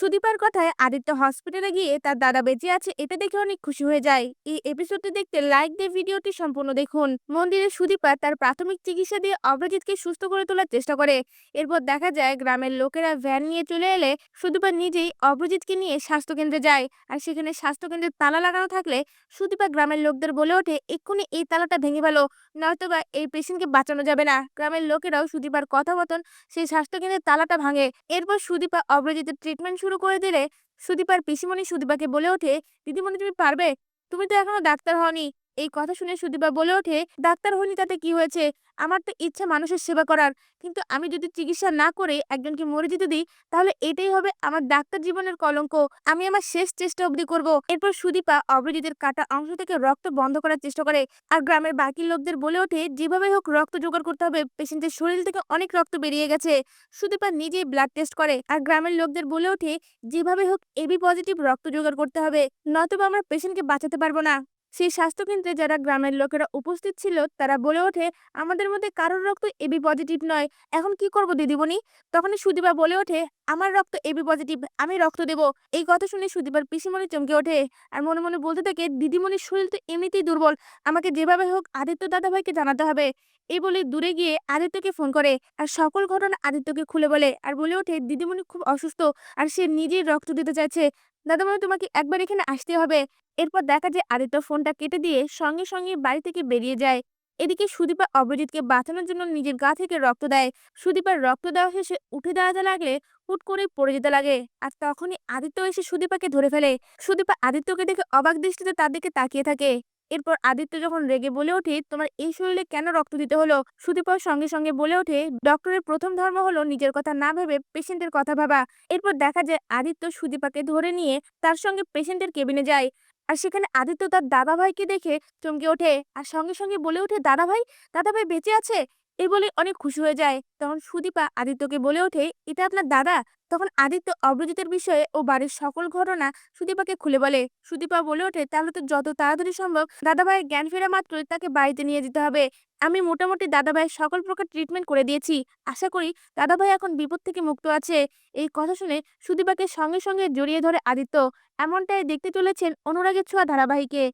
সুদীপার কথায় আদিত্য হসপিটালে গিয়ে তার দাদা বেঁচে আছে, এটা দেখে অনেক খুশি হয়ে যায়। এই এপিসোডটি দেখতে লাইক দিয়ে ভিডিওটি সম্পূর্ণ দেখুন। মন্দিরে সুদীপা তার প্রাথমিক চিকিৎসা দিয়ে অভ্রজিৎকে সুস্থ করে তোলার চেষ্টা করে। এরপর দেখা যায় গ্রামের লোকেরা ভ্যান নিয়ে চলে এলে সুদীপা নিজেই অভ্রজিৎকে নিয়ে স্বাস্থ্যকেন্দ্রে যায়। আর সেখানে স্বাস্থ্যকেন্দ্রে তালা লাগানো থাকলে সুদীপা গ্রামের লোকদের বলে ওঠে, এক্ষুনি এই তালাটা ভেঙে ফেলো, নয়তোবা এই পেশেন্টকে বাঁচানো যাবে না। গ্রামের লোকেরাও সুদীপার কথা মতন সেই স্বাস্থ্যকেন্দ্রের তালাটা ভাঙে। এরপর সুদীপা অভ্রজিতের ট্রিটমেন্ট করে দিলে সুদীপার পিসিমণি সুদীপাকে বলে ওঠে, দিদিমণি তুমি পারবে? তুমি তো এখনও ডাক্তার হওনি। এই কথা শুনে সুদীপা বলে ওঠে, ডাক্তার হইনি তাতে কি হয়েছে? আমার তো ইচ্ছা মানুষের সেবা করার। কিন্তু আমি যদি চিকিৎসা না করে একজনকে মরে যেতে দিই, তাহলে এটাই হবে আমার ডাক্তার জীবনের কলঙ্ক। আমি আমার শেষ চেষ্টা অবধি করব। এরপর সুদীপা অভ্রজিতের কাটা অংশ থেকে রক্ত বন্ধ করার চেষ্টা করে। আর গ্রামের বাকি লোকদের বলে ওঠে যেভাবে হোক রক্ত জোগাড় করতে হবে। পেশেন্টের শরীর থেকে অনেক রক্ত বেরিয়ে গেছে। সুদীপা নিজেই ব্লাড টেস্ট করে। আর গ্রামের লোকদের বলে ওঠে যেভাবে হোক এবি পজিটিভ রক্ত জোগাড় করতে হবে। নয়তোবা আমরা পেশেন্টকে বাঁচাতে পারব না। সেই স্বাস্থ্যকেন্দ্রে যারা গ্রামের লোকেরা উপস্থিত ছিল, তারা বলে ওঠে, আমাদের মধ্যে কারোর রক্ত এবি পজিটিভ নয়। এখন কি করব দিদিমণি? তখন সুদীপা বলে ওঠে, আমার রক্ত এবি পজিটিভ, আমি রক্ত দেব। এই কথা শুনে সুদীপার পিসিমণি চমকে ওঠে আর মনে মনে বলতে থাকে, দিদিমণির শরীর তো এমনিতেই দুর্বল, আমাকে যেভাবে হোক আদিত্য দাদাভাইকে জানাতে হবে। এই বলে দূরে গিয়ে আদিত্যকে ফোন করে আর সকল ঘটনা আদিত্যকে খুলে বলে আর বলে ওঠে, দিদিমণি খুব অসুস্থ আর সে নিজেই রক্ত দিতে চাইছে। দাদামণি তোমাকে একবার এখানে আসতে হবে। এরপর দেখা যায় আদিত্য ফোনটা কেটে দিয়ে সঙ্গে সঙ্গে বাড়ি থেকে বেরিয়ে যায়। এদিকে সুদীপা অভিজিৎকে বাঁচানোর জন্য নিজের গা থেকে রক্ত দেয়। সুদীপার রক্ত দেওয়া শেষে উঠে দাঁড়াতে লাগলে হুট করে পড়ে যেতে লাগে। আর তখনই আদিত্য এসে সুদীপাকে ধরে ফেলে। সুদীপা আদিত্যকে দেখে অবাক দৃষ্টিতে তার দিকে তাকিয়ে থাকে। এরপর আদিত্য যখন রেগে বলে ওঠে, তোমার এই শরীরে কেন রক্ত দিতে হলো? সুদীপার সঙ্গে সঙ্গে বলে ওঠে, ডক্টরের প্রথম ধর্ম হলো নিজের কথা না ভেবে পেশেন্টের কথা ভাবা। এরপর দেখা যায় আদিত্য সুদীপাকে ধরে নিয়ে তার সঙ্গে পেশেন্টের কেবিনে যায়। আর সেখানে আদিত্য তার দাদা ভাইকে দেখে চমকে ওঠে। আর সঙ্গে সঙ্গে বলে ওঠে দাদা ভাই দাদা ভাই বেঁচে আছে? এই বলে অনেক খুশি হয়ে যায়। তখন সুদীপা আদিত্যকে বলে ওঠে, এটা আপনার দাদা? তখন আদিত্য অগ্রজিতের বিষয়ে ও বাড়ির সকল ঘটনা সুদীপাকে খুলে বলে। সুদীপা বলে ওঠে, তাহলে তো যত তাড়াতাড়ি সম্ভব দাদাভাইয়ের জ্ঞান ফেরা মাত্রই তাকে বাড়িতে নিয়ে যেতে হবে। আমি মোটামুটি দাদাভাইয়ের সকল প্রকার ট্রিটমেন্ট করে দিয়েছি। আশা করি দাদাভাই এখন বিপদ থেকে মুক্ত আছে। এই কথা শুনে সুদীপাকে সঙ্গে সঙ্গে জড়িয়ে ধরে আদিত্য। এমনটাই দেখতে চলেছেন অনুরাগের ছোঁয়া ধারাবাহিকে।